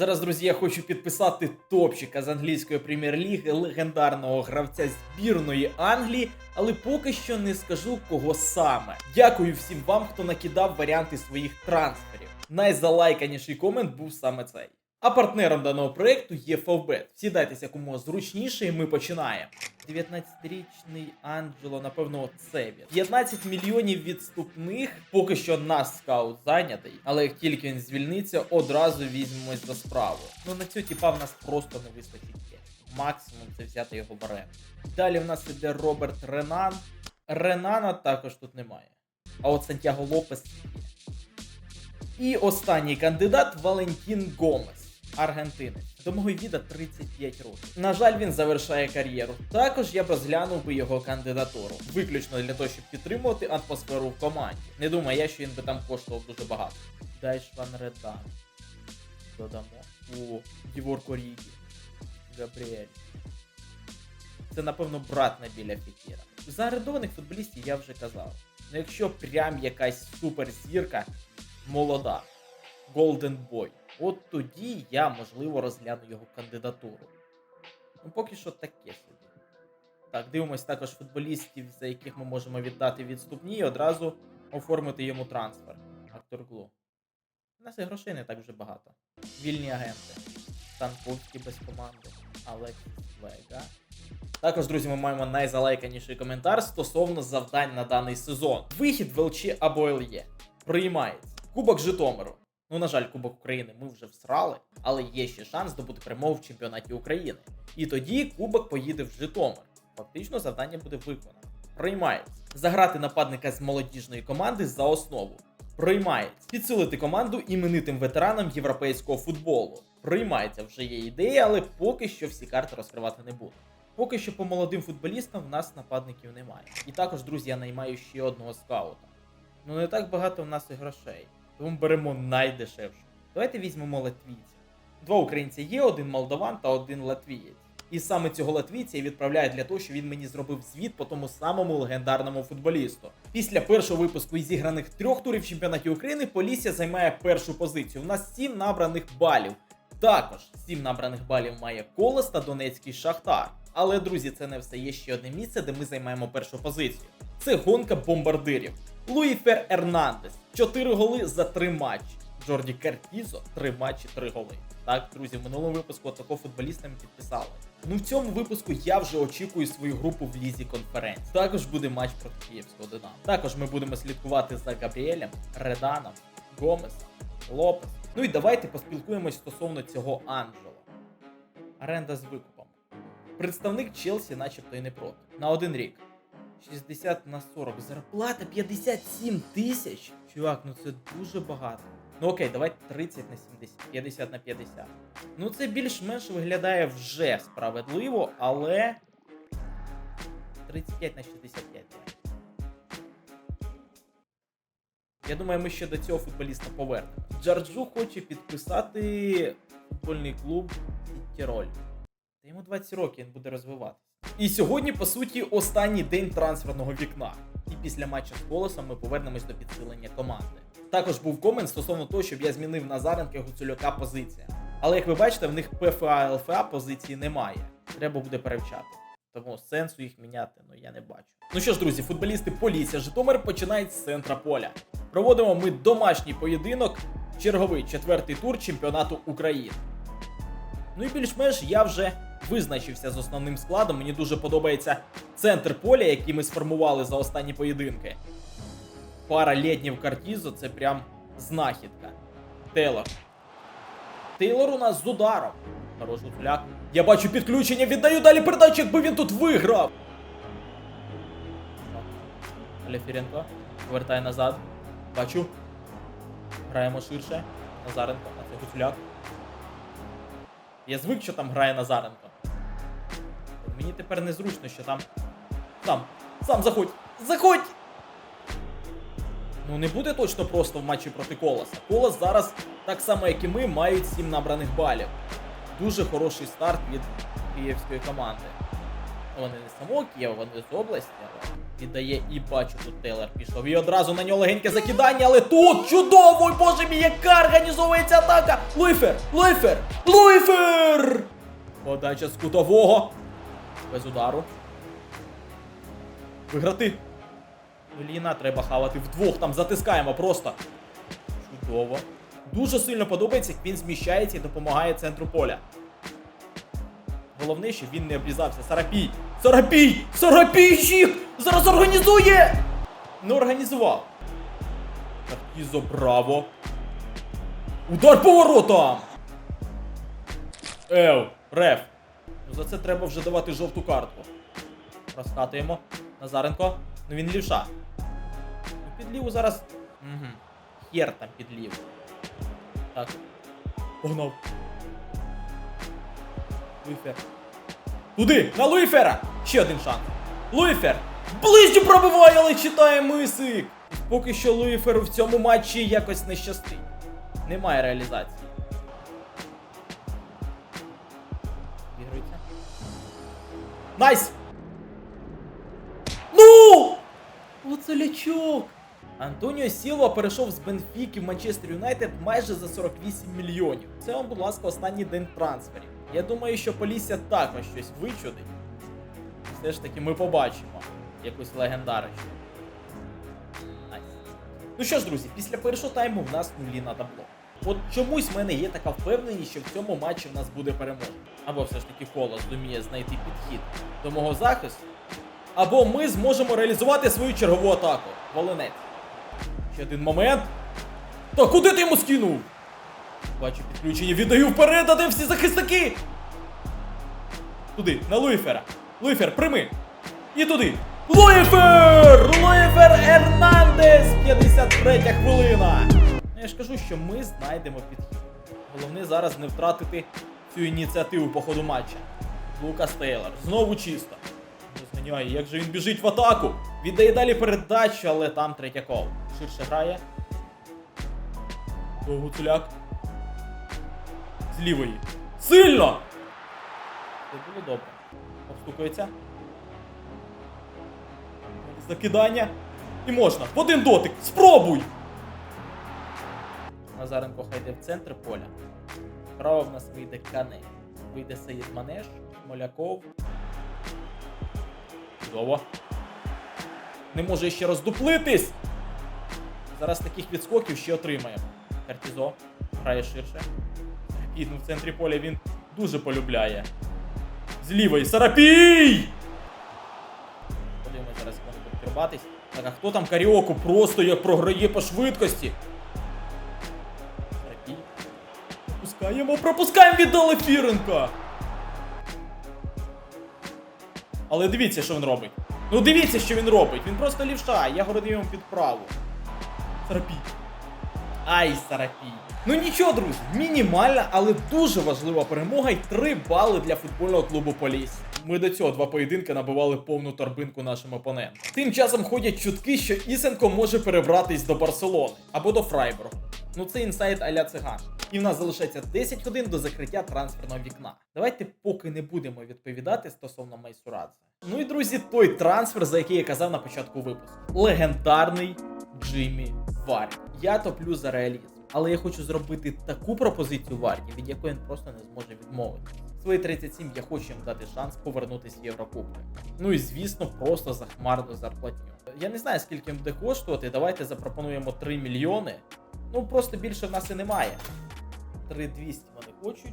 Зараз, друзі, я хочу підписати топчика з англійської прем'єр-ліги, легендарного гравця збірної Англії, але поки що не скажу кого саме. Дякую всім вам, хто накидав варіанти своїх трансферів. Найзалайканіший комент був саме цей. А партнером даного проекту є Favbet. Сідайтеся кому зручніше, і ми починаємо. 19-річний Анджело, напевно, це він. 15 мільйонів відступних. Поки що наш скаут зайнятий, але як тільки він звільниться, одразу візьмемось за справу. Ну на цю тіпа в нас просто не вистачить. Максимум це взяти його оренду. Далі в нас іде Роберт Ренан. Ренана також тут немає. А от Сантьяго Лопес. І останній кандидат Валентін Гомес, аргентинець. До мого віда 35 років. На жаль, він завершає кар'єру. Також я б розглянув би його кандидатуру, виключно для того, щоб підтримувати атмосферу в команді. Не думаю я, що він би там коштував дуже багато. Дайшван Редан. Додамо. У Дівор Корігі. Габріель. Це, напевно, брат Набіля Фікіра. За орендованих футболістів я вже казав. Ну якщо прям якась суперзірка молода, Golden Boy, от тоді я, можливо, розгляну його кандидатуру. Ну, поки що таке собі. Так, дивимось також футболістів, за яких ми можемо віддати відступні і одразу оформити йому трансфер. Актор Глу. У нас і грошей не так вже багато. Вільні агенти. Станковський без команди. Алексіс Вега. Також, друзі, ми маємо найзалайканіший коментар стосовно завдань на даний сезон. Вихід в ЛЧ або ЛЄ. Приймається. Кубок Житомиру. Ну, на жаль, Кубок України ми вже всрали, але є ще шанс здобути перемогу в чемпіонаті України. І тоді Кубок поїде в Житомир. Фактично завдання буде виконано. Приймається. Заграти нападника з молодіжної команди за основу. Приймається. Підсилити команду іменитим ветеранам європейського футболу. Приймається вже є ідея, але поки що всі карти розкривати не буду. Поки що по молодим футболістам в нас нападників немає. І також, друзі, я наймаю ще одного скаута. Ну не так багато в нас і грошей. Тому беремо найдешевше. Давайте візьмемо латвійця. Два українці є, один молдаван та один латвієць. І саме цього латвійця я відправляю для того, щоб він мені зробив звіт по тому самому легендарному футболісту. Після першого випуску із зіграних трьох турів в чемпіонаті України Полісся займає першу позицію. У нас 7 набраних балів. Також 7 набраних балів має Колос та Донецький Шахтар. Але, друзі, це не все. Є ще одне місце, де ми займаємо першу позицію. Це гонка бомбардирів. Луїфер Ернандес. 4 голи за 3 матчі. Джорді Картізо 3 матчі, 3 голи. Так, друзі, в минулому випуску такого футболіста ми підписали. Ну в цьому випуску я вже очікую свою групу в лізі конференції. Також буде матч проти Київського Динамо. Також ми будемо слідкувати за Габріелем, Реданом, Гомес, Лопес. Ну і давайте поспілкуємось стосовно цього Анджело. Оренда з викупом. Представник Челсі, начебто, і не проти. На один рік. 60 на 40. Зарплата 57 тисяч. Чувак, ну це дуже багато. Ну окей, давай 30 на 70, 50 на 50. Ну це більш-менш виглядає вже справедливо, але. 35 на 65. Я думаю, ми ще до цього футболіста повернемо. Джарджу хоче підписати футбольний клуб Тіроль. Та йому 20 років він буде розвиватися. І сьогодні, по суті, останній день трансферного вікна. І після матчу з колосом ми повернемось до підсилення команди. Також був комент стосовно того, щоб я змінив Назаренка Гуцульока позиція. Але як ви бачите, в них ПФА ЛФА позиції немає. Треба буде перевчати. Тому сенсу їх міняти, ну я не бачу. Ну що ж, друзі, футболісти Полісся Житомир починають з центра поля. Проводимо ми домашній поєдинок, черговий четвертий тур чемпіонату України. Ну і більш-менш я вже визначився з основним складом. Мені дуже подобається центр поля, який ми сформували за останні поєдинки. Пара лєднів Картізо це прям знахідка. Тейлор. Тейлор у нас з ударом. Хорош гуцуляк. Я бачу підключення, віддаю далі передачу, якби він тут виграв. Алефіренко повертає назад. Бачу. Граємо ширше. Назаренко, а це Гуцуляк. Я звик, що там грає Назаренко. Мені тепер незручно, що там. Сам, сам заходь! Заходь! Ну не буде точно просто в матчі проти Колоса. Колос зараз, так само як і ми, мають 7 набраних балів. Дуже хороший старт від київської команди. Вони не самого Києва, вони з області, але віддає і бачу, тут Тейлор пішов. І одразу на нього легеньке закидання, але тут чудово! Боже мій, яка організовується атака! Луйфер! Луйфер! Луйфер! Подача з кутового. Без удару. Виграти. Ліна треба хавати вдвох, там затискаємо просто. Чудово. Дуже сильно подобається, як він зміщається і допомагає центру поля. Головне, щоб він не облізався. Сарапій! Сарапій! Сарапійщик! Зараз організує! Не організував. Картізо, браво. Удар по воротам! Ев, реф. Ну за це треба вже давати жовту картку. Розкатуємо. Назаренко. Ну він лівша. Ну під ліву зараз. Угу. Хер там під ліву. Так. Погнав. Луїфер. Туди! На Луїфера! Ще один шанс. Луїфер! Ближче пробиває, але читає мисик! Поки що Луїферу в цьому матчі якось не щастить. Немає реалізації. Відігрується. Найс! Ну! Оце лячок! Антоніо Сілва перейшов з Бенфіки в Манчестер Юнайтед майже за 48 мільйонів. Це вам, будь ласка, останній день трансферів. Я думаю, що Полісся також щось вичудить. Все ж таки ми побачимо якусь легендарочку. Найс. Ну що ж, друзі, після першого тайму в нас нулі на табло. От чомусь в мене є така впевненість, що в цьому матчі в нас буде перемога. Або все ж таки Холос зуміє знайти підхід до мого захисту. Або ми зможемо реалізувати свою чергову атаку. Волинець. Ще один момент. Та куди ти йому скинув? Бачу підключення, віддаю вперед, а де всі захисники? Туди, на Луїфера. Луїфер, прийми. І туди. Луїфер! Луїфер Ернандес! 53 хвилина. Я ж кажу, що ми знайдемо підхід. Головне зараз не втратити цю ініціативу по ходу матча. Лукас Тейлор. Знову чисто. Не зміняє, як же він біжить в атаку. Віддає далі передачу, але там Третьяков. Ширше грає. Гуцуляк. З лівої. Сильно! Це було добре. Обстукується. Закидання. І можна. В один дотик. Спробуй! Назаренко хай йде в центр поля. Справа в нас вийде Кане. Вийде Саїд Манеш, Моляков. Чудово. Не може ще роздуплитись. Зараз таких відскоків ще отримаємо. Картізо грає ширше. Сарапій, ну в центрі поля він дуже полюбляє. З лівої Сарапій! Подивимось зараз, як будуть керуватись. Так, а хто там Каріоку просто як програє по швидкості? Пропускаємо, пропускаємо від Фіренка! Але дивіться, що він робить. Ну дивіться, що він робить. Він просто лівша, я городив йому під праву. Сарапій. Ай, Сарапій. Ну нічого, друзі, мінімальна, але дуже важлива перемога і 3 бали для футбольного клубу Поліс. Ми до цього два поєдинки набивали повну торбинку нашим опонентам. Тим часом ходять чутки, що Ісенко може перебратись до Барселони або до Фрайбургу. Ну це інсайт аля циган. І в нас залишається 10 годин до закриття трансферного вікна. Давайте поки не будемо відповідати стосовно Майсурадзе. Ну і друзі, той трансфер, за який я казав на початку випуску. Легендарний Джиммі Варді. Я топлю за реалізм. Але я хочу зробити таку пропозицію Варді, від якої він просто не зможе відмовитися. Свої 37 я хочу їм дати шанс повернутися в Єврокубки. Ну і звісно, просто захмарну зарплатню. Я не знаю, скільки їм буде коштувати. Давайте запропонуємо 3 мільйони. Ну просто більше в нас і немає. 3200 вони хочуть.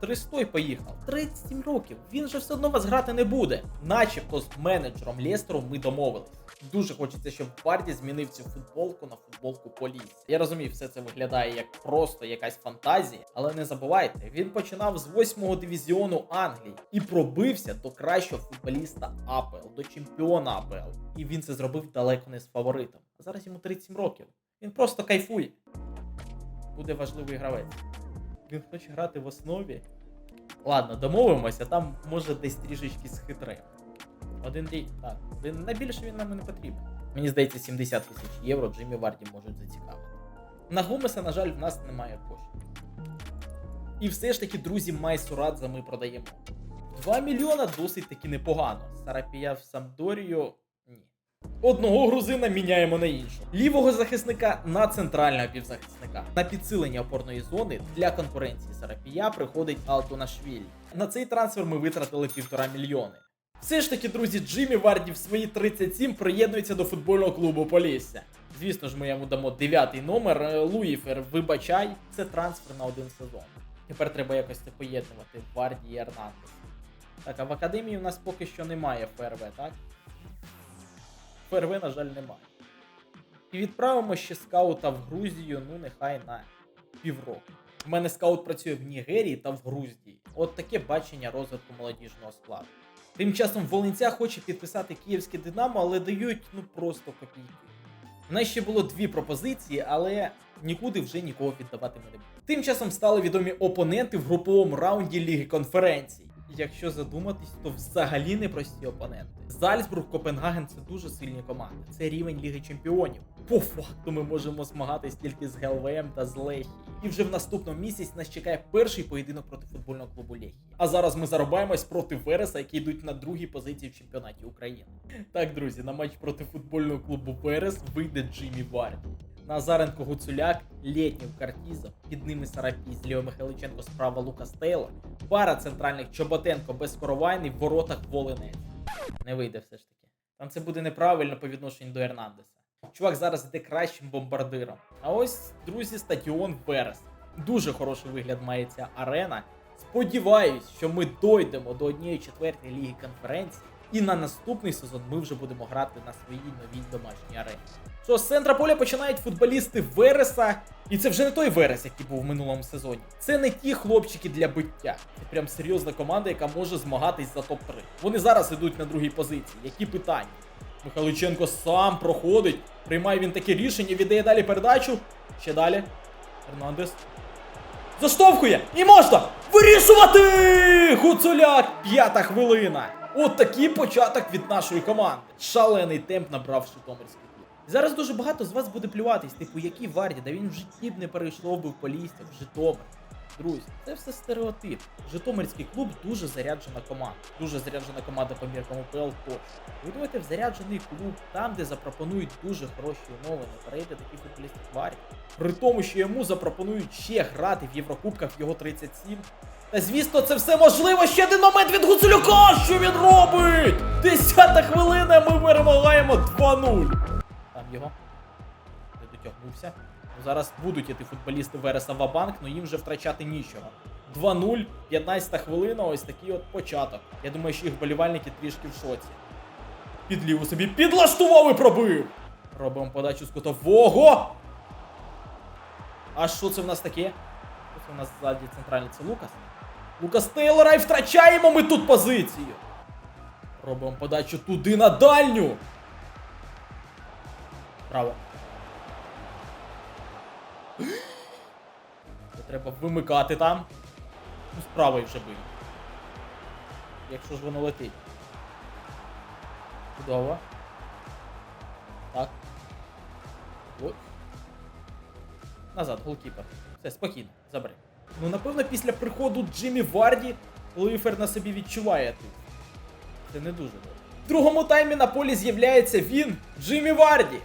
300 й поїхав. 37 років. Він же все одно вас грати не буде. Начебто з менеджером Лестеру ми домовились. Дуже хочеться, щоб Варді змінив цю футболку на футболку Поліс. Я розумію, все це виглядає як просто якась фантазія, але не забувайте, він починав з 8-го дивізіону Англії і пробився до кращого футболіста АПЛ, до чемпіона АПЛ. І він це зробив далеко не з фаворитом. А зараз йому 37 років. Він просто кайфує. Буде важливий гравець. Він хоче грати в основі. Ладно, домовимося, там може десь трішечки схитримо. Один рік, так. Він, найбільше він нам не потрібен. Мені здається, 70 тисяч євро Джиммі Варді можуть зацікавити. На Гумеса, на жаль, в нас немає коштів. І все ж таки, друзі, Майсурадзе ми продаємо. 2 мільйона досить таки непогано. Сарапія в Самдорію. Одного грузина міняємо на іншого. Лівого захисника на центрального півзахисника. На підсилення опорної зони для конкуренції Сарапія приходить Алтунашвілі. На цей трансфер ми витратили півтора мільйони. Все ж таки, друзі, Джиммі Варді в свої 37 приєднується до футбольного клубу Полісся. Звісно ж, ми йому дамо дев'ятий номер. Е, Луїфер, вибачай, це трансфер на один сезон. Тепер треба якось це поєднувати Варді і Ернандес. Так, а в академії у нас поки що немає ФРВ, так? ФРВ, на жаль, немає. І відправимо ще скаута в Грузію, ну нехай на півроку. У мене скаут працює в Нігерії та в Грузії. От таке бачення розвитку молодіжного складу. Тим часом Волинця хоче підписати київське Динамо, але дають ну просто копійки. У нас ще було дві пропозиції, але нікуди вже нікого віддавати ми не будемо. Тим часом стали відомі опоненти в груповому раунді Ліги конференцій. Якщо задуматись, то взагалі не прості опоненти. Зальцбург, Копенгаген це дуже сильні команди. Це рівень Ліги Чемпіонів. По факту ми можемо змагатись тільки з ГЛВМ та з Лехії. І вже в наступному місяці нас чекає перший поєдинок проти футбольного клубу Лехії. А зараз ми зарубаємось проти Вереса, які йдуть на другій позиції в чемпіонаті України. Так, друзі, на матч проти футбольного клубу Верес вийде Джиммі Варді. Назаренко Гуцуляк, Лєтнів Картізов, під ними Сарапій, зліва Михайличенко, справа Лукас Тейлор, пара центральних Чоботенко без Коровайний, в воротах Волинець. Не вийде все ж таки. Там це буде неправильно по відношенню до Ернандеса. Чувак зараз йде кращим бомбардиром. А ось, друзі, стадіон Верес. Дуже хороший вигляд має ця арена. Сподіваюсь, що ми дойдемо до однієї четвертої ліги конференції, і на наступний сезон ми вже будемо грати на своїй новій домашній арені. Що з центра поля починають футболісти Вереса, і це вже не той Верес, який був в минулому сезоні. Це не ті хлопчики для биття. Це прям серйозна команда, яка може змагатись за топ-3. Вони зараз йдуть на другій позиції. Які питання? Михайличенко сам проходить, приймає він таке рішення, віддає далі передачу. Ще далі. Фернандес. Заштовхує! І можна! Вирішувати! Гуцуляк! П'ята хвилина! От такий початок від нашої команди. Шалений темп набрав Житомирський клуб. Зараз дуже багато з вас буде плюватись, типу, які варді, да він в житті б не перейшов би в Полісся, в Житомир. Друзі, це все стереотип. Житомирський клуб дуже заряджена команда. Дуже заряджена команда по міркам УПЛ тощо. Ви думаєте, в заряджений клуб, там, де запропонують дуже хороші умови, не перейде такий футболіст як При тому, що йому запропонують ще грати в Єврокубках його 37. Та звісно, це все можливо. Ще один момент від Гуцулюка. Що він робить? Десята хвилина, ми перемагаємо 2-0. Там його. Не дотягнувся. Ну, зараз будуть іти футболісти Вереса Вабанк, але їм вже втрачати нічого. 2-0, 15 хвилина, ось такий от початок. Я думаю, що їх болівальники трішки в шоці. Під ліву собі підлаштував і пробив. Робимо подачу з кутового. А що це в нас таке? Це в нас ззаді центральний це Лукас? Лукас Тейлора і втрачаємо ми тут позицію. Робимо подачу туди на дальню. Право. Це треба вимикати там. Ну, з вже бий. Якщо ж воно летить. Чудово. Так. Ой. Назад, голкіпер. Все, спокійно, забери. Ну, напевно, після приходу Джиммі Варді Луїфер на собі відчуває тут. Це не дуже добре. В другому таймі на полі з'являється він, Джиммі Варді.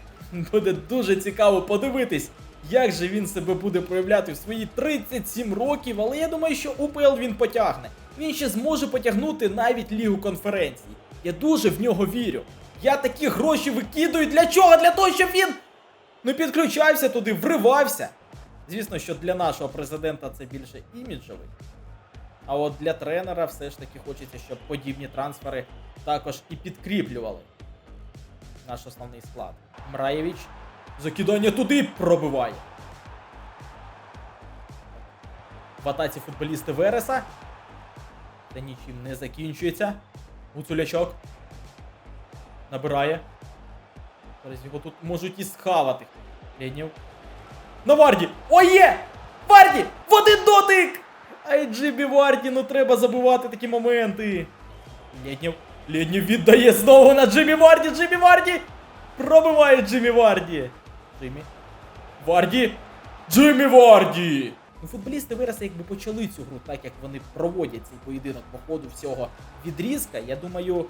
Буде дуже цікаво подивитись, як же він себе буде проявляти в свої 37 років, але я думаю, що УПЛ він потягне. Він ще зможе потягнути навіть Лігу конференцій. Я дуже в нього вірю. Я такі гроші викидаю для чого? Для того, щоб він ну підключався туди, вривався. Звісно, що для нашого президента це більше іміджовий. А от для тренера все ж таки хочеться, щоб подібні трансфери також і підкріплювали наш основний склад. Мраєвич. Закидання туди пробиває. В атаці футболісти Вереса. Та нічим не закінчується. Гуцулячок. Набирає. Зараз його тут можуть і схавати. Лєднєв. На Варді! О, є! Варді! В один дотик! Ай, Джибі Варді, ну треба забувати такі моменти. Лєднєв. Лєднєв віддає знову на Джиммі Варді! Джиммі Варді! Пробиває Джиммі Варді! Джиммі. Варді! Джиммі Варді! Ну, футболісти Вереса якби почали цю гру так, як вони проводять цей поєдинок по ходу всього відрізка. Я думаю,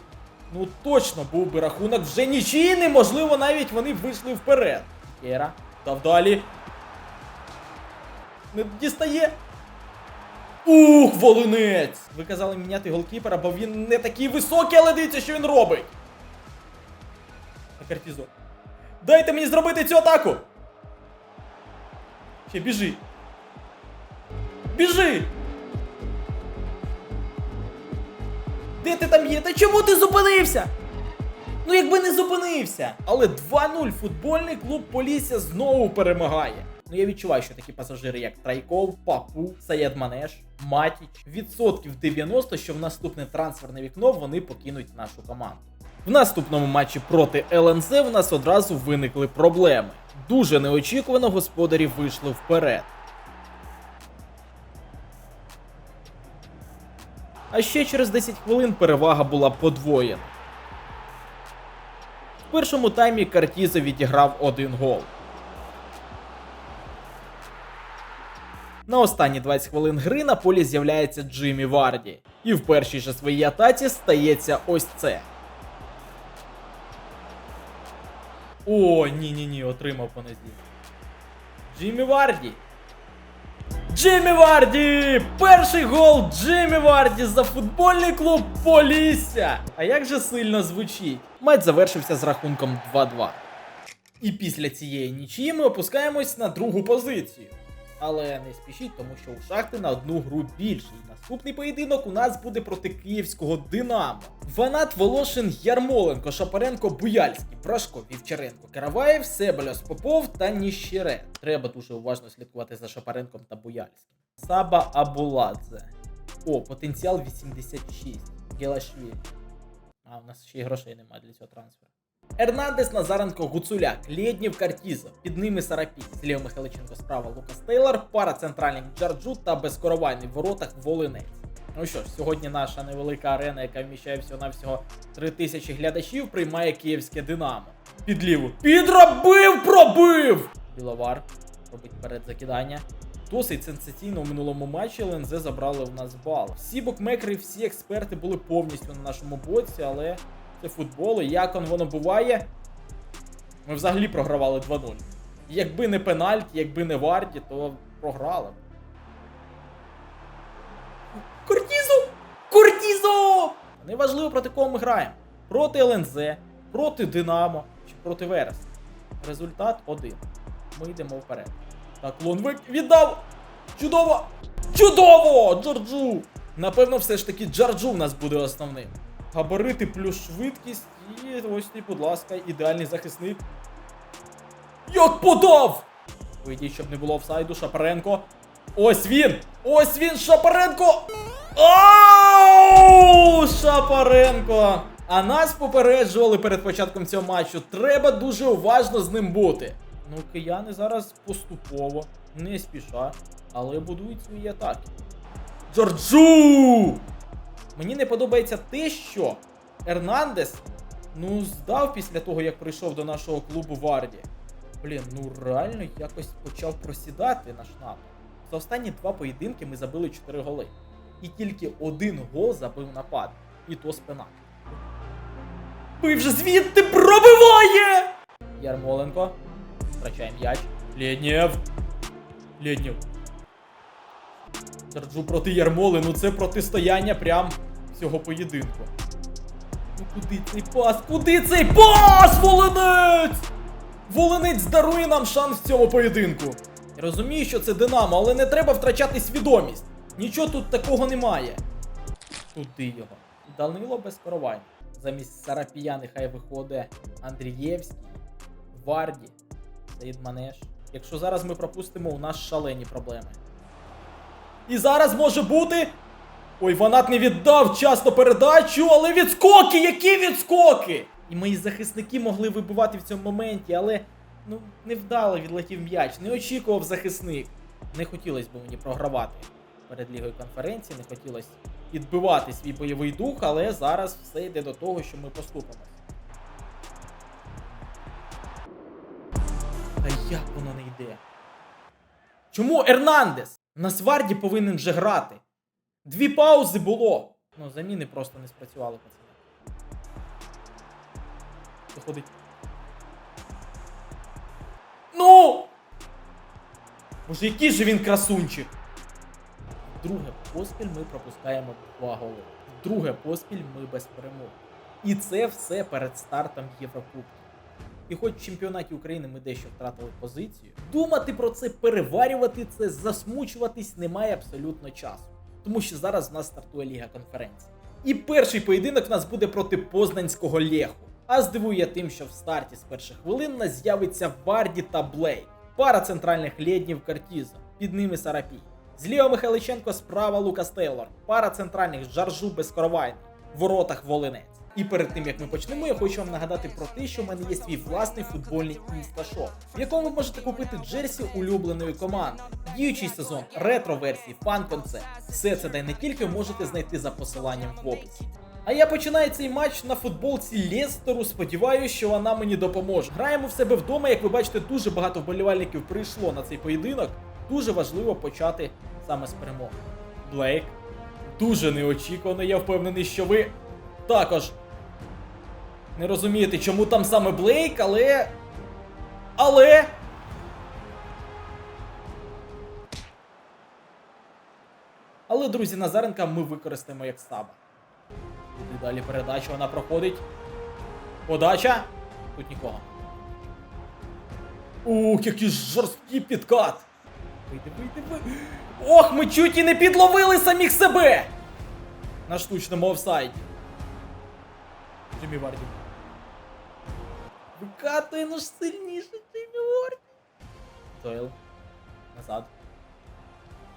ну точно був би рахунок вже нічийний, можливо, навіть вони б вийшли вперед. Кера, дав далі. Не дістає. Ух, волинець! Ви казали міняти голкіпера, бо він не такий високий, але дивіться, що він робить. На картізо. Дайте мені зробити цю атаку! Ще біжи. Біжи! Де ти там є? Та чому ти зупинився? Ну якби не зупинився. Але 2-0 футбольний клуб Полісся знову перемагає. Ну я відчуваю, що такі пасажири, як Трайков, Папу, Саєд Манеш, Матіч, відсотків 90, що в наступне трансферне вікно вони покинуть нашу команду. В наступному матчі проти ЛНЗ в нас одразу виникли проблеми. Дуже неочікувано господарі вийшли вперед. А ще через 10 хвилин перевага була подвоєна. В першому таймі Картізо відіграв один гол. На останні 20 хвилин гри на полі з'являється Джиммі Варді. І в першій же своїй атаці стається ось це. О, ні-ні-ні, отримав по нозі. Джиммі Варді. Джиммі Варді! Перший гол Джиммі Варді за футбольний клуб Полісся! А як же сильно звучить? Матч завершився з рахунком 2-2. І після цієї нічії ми опускаємось на другу позицію. Але не спішіть, тому що у шахти на одну гру більше. І наступний поєдинок у нас буде проти київського Динамо. Ванат Волошин, Ярмоленко, Шапаренко, Буяльський, Брашко, Вівчаренко, Караваєв, Себельос, Попов та Ніщере. Треба дуже уважно слідкувати за Шапаренком та Буяльським. Саба Абуладзе. О, потенціал 86. Гелашвілі. А, у нас ще й грошей немає для цього трансферу. Ернандес, Назаренко, Гуцуляк, Лєднів, Картізо, під ними Сарапій, зліва Михайличенко, справа Лукас Тейлор, пара центральних Джарджу та безкоровайний в воротах Волинець. Ну що ж, сьогодні наша невелика арена, яка вміщає всього-навсього 3000 глядачів, приймає київське Динамо. Під ліву. Підробив, пробив! Біловар робить перед закидання. Досить сенсаційно у минулому матчі ЛНЗ забрали в нас бал. Всі букмекери, всі експерти були повністю на нашому боці, але це футбол, і як он воно буває. Ми взагалі програвали 2-0. Якби не пенальті, якби не Варді, то програли. Кортізо! Кортізо! Неважливо проти кого ми граємо. Проти ЛНЗ, проти Динамо чи проти Верес. Результат один. Ми йдемо вперед. Так, Лонвик віддав! Чудово! Чудово! Джорджу! Напевно, все ж таки Джорджу в нас буде основним. Габарити плюс швидкість і ось, будь ласка, ідеальний захисник. Як подав! Вийдіть, щоб не було офсайду, Шапаренко. Ось він! Ось він, Шапаренко! Ау! Шапаренко! А нас попереджували перед початком цього матчу. Треба дуже уважно з ним бути. Ну, кияни зараз поступово, не спіша, але будують свої атаки. Джорджу! Мені не подобається те, що Ернандес ну здав після того, як прийшов до нашого клубу Варді. Блін, ну реально якось почав просідати наш напад. За останні два поєдинки ми забили 4 голи. І тільки один гол забив напад. І то спина. Бий вже звідти пробиває! Ярмоленко. Втрачає м'яч. Лєднєв. Лєднєв. Серджу проти Ярмоли, ну це протистояння прям цього поєдинку. Ну куди цей пас? Куди цей пас? Волинець! Волинець дарує нам шанс в цьому поєдинку. Я розумію, що це Динамо, але не треба втрачати свідомість. Нічого тут такого немає. Туди його. Данило без коровань. Замість Сарапія нехай виходить Андрієвський, Варді, Саїд Манеш. Якщо зараз ми пропустимо, у нас шалені проблеми. І зараз може бути. Ой, Ванат не віддав часто передачу, але відскоки! Які відскоки! І мої захисники могли вибивати в цьому моменті, але ну невдало відлетів м'яч, не очікував захисник. Не хотілося б мені програвати перед лігою конференції, не хотілося підбивати свій бойовий дух, але зараз все йде до того, що ми поступимось. Та як воно не йде? Чому Ернандес? У нас Варді повинен вже грати. Дві паузи було. Ну, заміни просто не спрацювали, пацани. Виходить. Ну! Боже, який же він красунчик! Друге поспіль ми пропускаємо два голи. Друге поспіль ми без перемог. І це все перед стартом Єврокубку. І хоч в чемпіонаті України ми дещо втратили позицію, думати про це, переварювати це, засмучуватись немає абсолютно часу. Тому що зараз в нас стартує Ліга конференцій. І перший поєдинок в нас буде проти Познанського Лєху. А здивує тим, що в старті з перших хвилин нас з'явиться Варді та Блейк. Пара центральних лєднів Картізо, під ними Сарапій. Зліва Михайличенко, справа Лукас Тейлор. Пара центральних Жаржу Безкоровайний. В воротах Волинець. І перед тим як ми почнемо, я хочу вам нагадати про те, що в мене є свій власний футбольний інсташоп, в якому ви можете купити джерсі улюбленої команди, діючий сезон, ретро-версії, фан-концерт. Все це де не тільки можете знайти за посиланням в описі. А я починаю цей матч на футболці Лестеру. Сподіваюся, що вона мені допоможе. Граємо в себе вдома. Як ви бачите, дуже багато вболівальників прийшло на цей поєдинок. Дуже важливо почати саме з перемоги. Блейк. Дуже неочікувано. Я впевнений, що ви також не розумієте, чому там саме Блейк, але. Але. Але, друзі, Назаренка ми використаємо як стаба. І далі передача вона проходить. Подача. Тут нікого. Ух, який жорсткий підкат. Вийди, вийди, вийди. Ох, ми чуть і не підловили самих себе! На штучному офсайді. Джиммі Варді. Викатує ну ж сильніше, Варді. Дойл. Назад.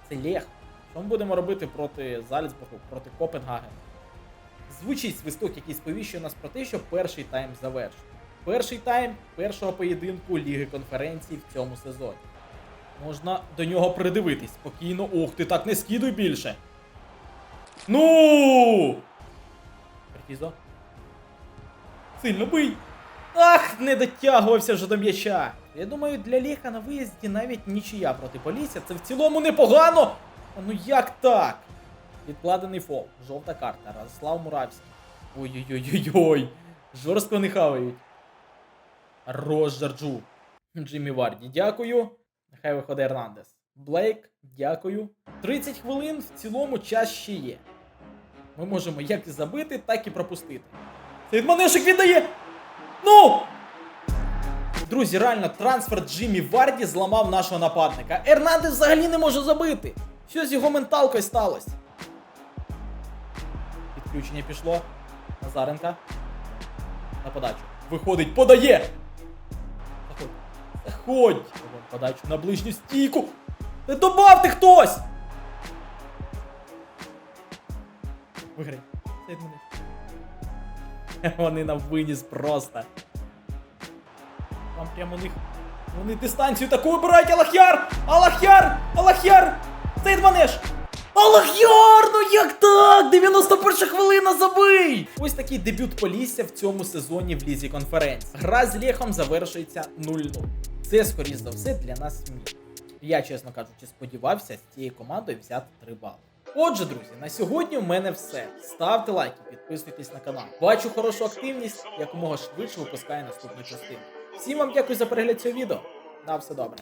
Це Лех. Що ми будемо робити проти Зальцбургу, проти Копенгагена? Звучить свисток, який сповіщує нас про те, що перший тайм завершений. Перший тайм першого поєдинку Ліги конференцій в цьому сезоні. Можна до нього придивитись спокійно. Ох, ти так не скидуй більше. Ну! Префізо. Сильно бий! Ах, не дотягувався вже до м'яча. Я думаю, для Ліха на виїзді навіть нічия проти Полісся. Це в цілому непогано. А ну як так? Відкладений фол. Жовта карта. Радослав Муравський. Ой-ой-ой-ой-ой. Жорстко не хавають. Розжарджу. Джиммі Варді, дякую. Нехай виходить Ернандес. Блейк, дякую. 30 хвилин в цілому час ще є. Ми можемо як забити, так і пропустити. Цей манешик віддає! Ну! Друзі, реально, трансфер Джиммі Варді зламав нашого нападника. Ернандес взагалі не може забити. Що з його менталкою сталося? Підключення пішло. Назаренка. На подачу. Виходить, подає! Заходь. Заходь! Подачу на ближню стійку. Не добавте хтось! Виграй. Сейд мене. Вони нам виніс просто. Там прямо у них. Вони дистанцію таку вибирають Алахяр! Алахяр! Алахяр! Сейд Манеш! Алахяр! Ну як так? 91 хвилина забий! Ось такий дебют Полісся в цьому сезоні в лізі конференції. Гра з Лєхом завершується 0-0. Це, скоріш за все, для нас сміх. Я, чесно кажучи, сподівався з цією командою взяти 3 бали. Отже, друзі, на сьогодні у мене все. Ставте лайки, підписуйтесь на канал. Бачу хорошу активність, якомога швидше випускаю наступну частину. Всім вам дякую за перегляд цього відео. На все добре.